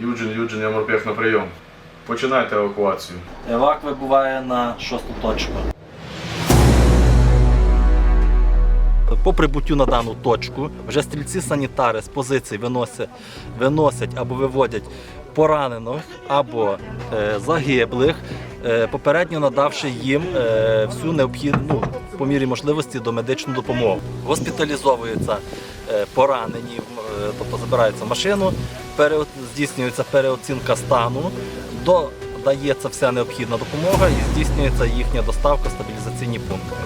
Юджин, Юджин, я морпех на прийом. Починайте евакуацію. Евак вибуває на шосту точку. По прибуттю на дану точку вже стрільці-санітари з позицій виносять, виносять або виводять поранених або е, загиблих, е, попередньо надавши їм е, всю необхідну ну, по мірі можливості до медичну допомогу. Госпіталізовуються е, поранені, тобто забирається машину, пере, здійснюється переоцінка стану, додається вся необхідна допомога і здійснюється їхня доставка в стабілізаційні пункти.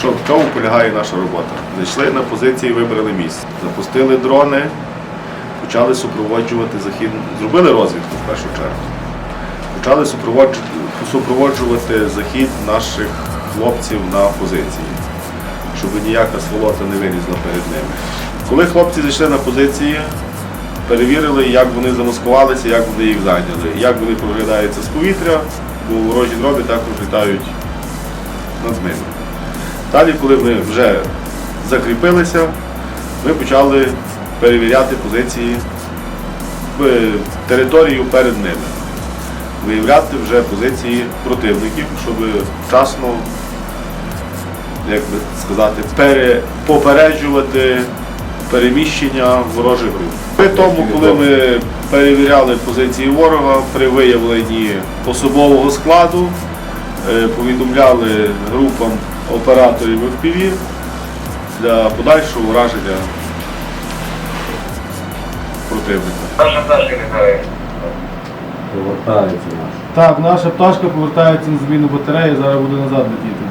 Що в чому полягає наша робота? Зайшли на позиції, вибрали місце, запустили дрони, почали супроводжувати захід, зробили розвідку в першу чергу. Почали супроводжувати, захід наших хлопців на позиції, щоб ніяка сволота не вилізла перед ними. Коли хлопці зайшли на позиції, перевірили, як вони замаскувалися, як вони їх зайняли, як вони проглядаються з повітря, бо ворожі дрони також літають над ними. Далі, коли ми вже закріпилися, ми почали перевіряти позиції територію перед ними, виявляти вже позиції противників, щоб вчасно, як би сказати, пере, попереджувати переміщення ворожих груп. При тому, коли ми перевіряли позиції ворога при виявленні особового складу, е, повідомляли групам операторів FPV для подальшого ураження противника. Повертається наш. Так, наша пташка повертається на зміну батареї, зараз буде назад летіти.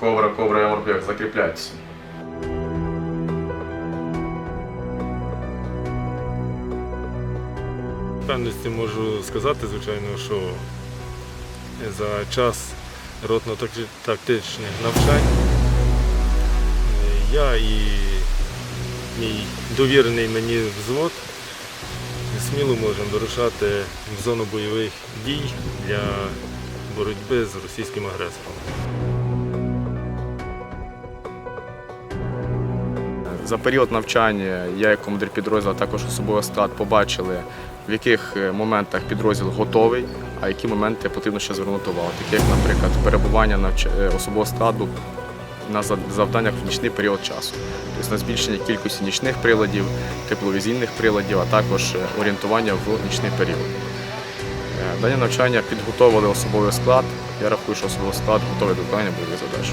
Ковра, ковра, я морпех, закріпляйтеся. Певності можу сказати, звичайно, що за час ротно-тактичних навчань я і мій довірений мені взвод сміло можемо вирушати в зону бойових дій для боротьби з російським агресором. За період навчання я як командир підрозділу, також особовий склад побачили, в яких е, моментах підрозділ готовий, а які моменти потрібно ще звернути увагу. Такі як, наприклад, перебування е, особового складу на завданнях в нічний період часу, тобто на збільшення кількості нічних приладів, тепловізійних приладів, а також е, орієнтування в нічний період. Дані навчання підготовили особовий склад. Я рахую, що особовий склад готовий до виконання бойових задач.